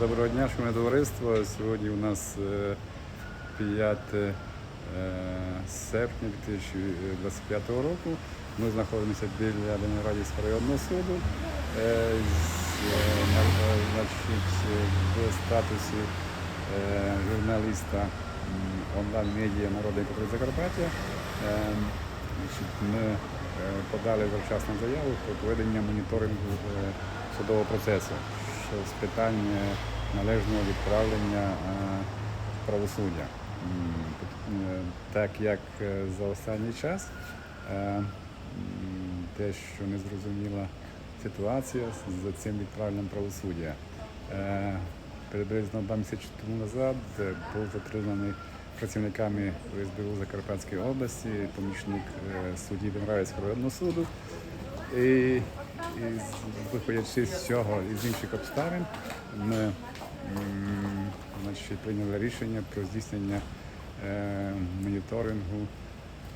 Доброго дня, шановне товариство. Сьогодні у нас е, 5 е, серпня 2025 року. Ми знаходимося біля Ленінградівського районного суду. Е, е, е, Значить, в статусі е, журналіста онлайн-медіа Народний контроль Закарпаття. Е, Ми е, подали завчасну заяву про проведення моніторингу е, судового процесу з питань е, належного відправлення е, правосуддя. Е, Так як за останній час е, м, дещо незрозуміла ситуація з- цим відправленням правосуддя. Приблизно два місяці тому назад був затриманий працівниками СБУ Закарпатської області, помічник судді Демравецького районного суду. І, і виходячи з цього і з інших обставин, ми значить, прийняли рішення про здійснення е, моніторингу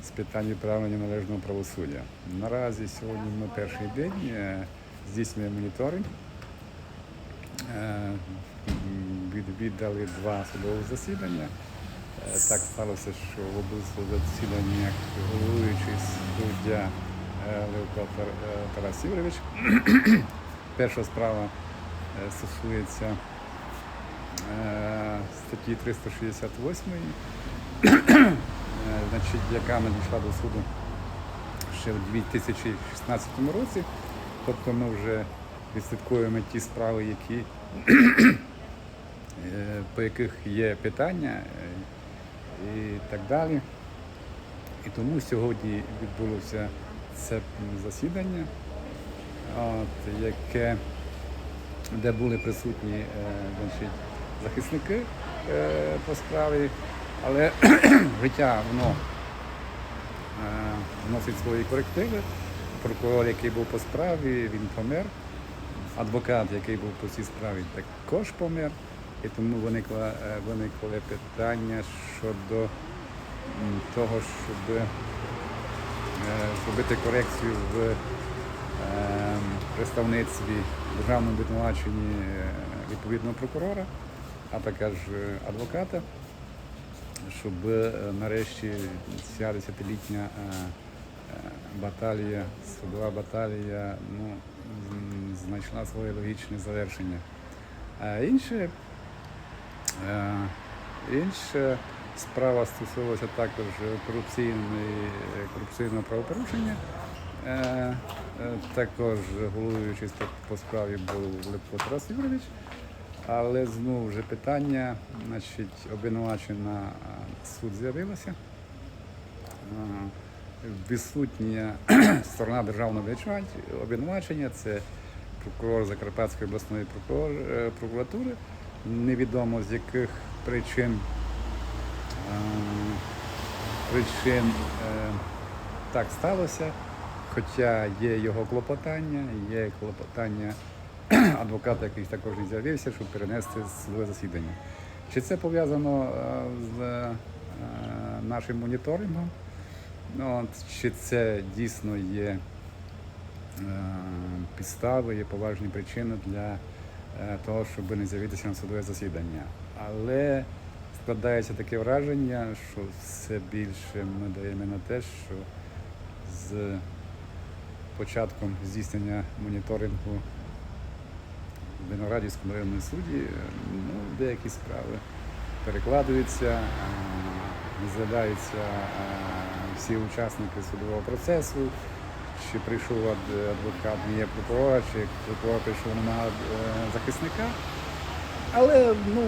з питань відправлення належного правосуддя. Наразі сьогодні ми перший день е, здійснюємо моніторинг. Е, м, від- Віддали два судові засідання. Е, Так сталося, що в обласному засіданні головуючий суддя Левко е, Тарас Юрійович. Перша справа е, стосується е, статті 368, е, значить, яка надійшла до суду ще в 2016 році. Тобто ми вже відслідкуємо ті справи, які, по яких є питання і так далі. І тому сьогодні відбулося це засідання, от, яке, де були присутні е, захисники е, по справі, але життя воно е, вносить свої корективи. Прокурор, який був по справі, він помер. Адвокат, який був по цій справі, також помер. І тому виникло, е, виникло питання щодо того, щоб зробити корекцію в е, представництві державному обвинуваченні е, відповідного прокурора, а також е, адвоката, щоб е, нарешті ця десятилітня е, е, баталія, судова баталія ну, знайшла своє логічне завершення. А інше, е, інша справа стосувалася також корупційного правопорушення. Е, е, Також головуючий по- справі був Липко Тарас Юрович. Але знову вже питання, значить, обвинувачена е, суд з'явилася. Відсутня сторона державного обвинувачення- це прокурор Закарпатської обласної прокуратури. Невідомо з яких причин, причин е, так сталося. Хоча є його клопотання, є клопотання адвоката, який також з'явився, щоб перенести судове засідання. Чи це пов'язано е, з е, нашим моніторингом? От, чи це дійсно є е, підстави, є поважні причини для е, того, щоб не з'явитися на судове засідання. Але складається таке враження, що все більше ми даємо на те, що з початком здійснення моніторингу в Виноградівському районному суді ну, деякі справи перекладаються, е, розглядаються е, всі учасники судового процесу, чи прийшов адвокат не є прокурора, чи прокурор прийшов на е, захисника. Але ну,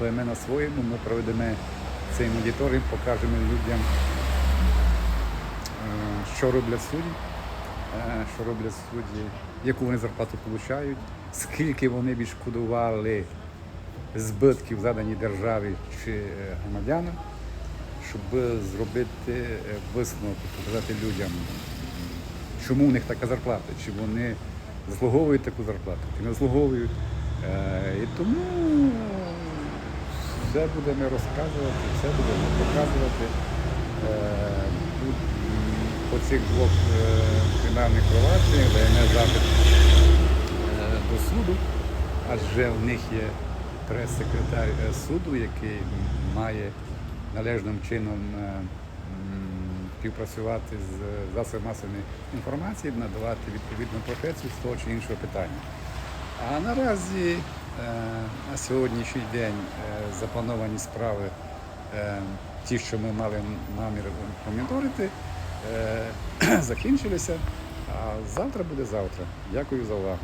ми, ми на своєму, ми проведемо цей моніторинг, покажемо людям, е, що роблять судді, е, що роблять судді, яку вони зарплату отримують, скільки вони відшкодували збитків задані державі чи е, громадянам, щоб зробити висновок, показати людям, чому в них така зарплата, чи вони заслуговують таку зарплату, чи не заслуговують. І тому все будемо розказувати, все будемо показувати. Е, тут, По цих двох е, кримінальних провадженнях даємо запит е, до суду адже в них є прес-секретар суду, який має належним чином співпрацювати з засобами масової інформації, надавати відповідну професію з того чи іншого питання. А наразі на сьогоднішній день е, заплановані справи, е, ті, що ми мали намір помідорити, е, закінчилися. А завтра буде завтра. Дякую за увагу.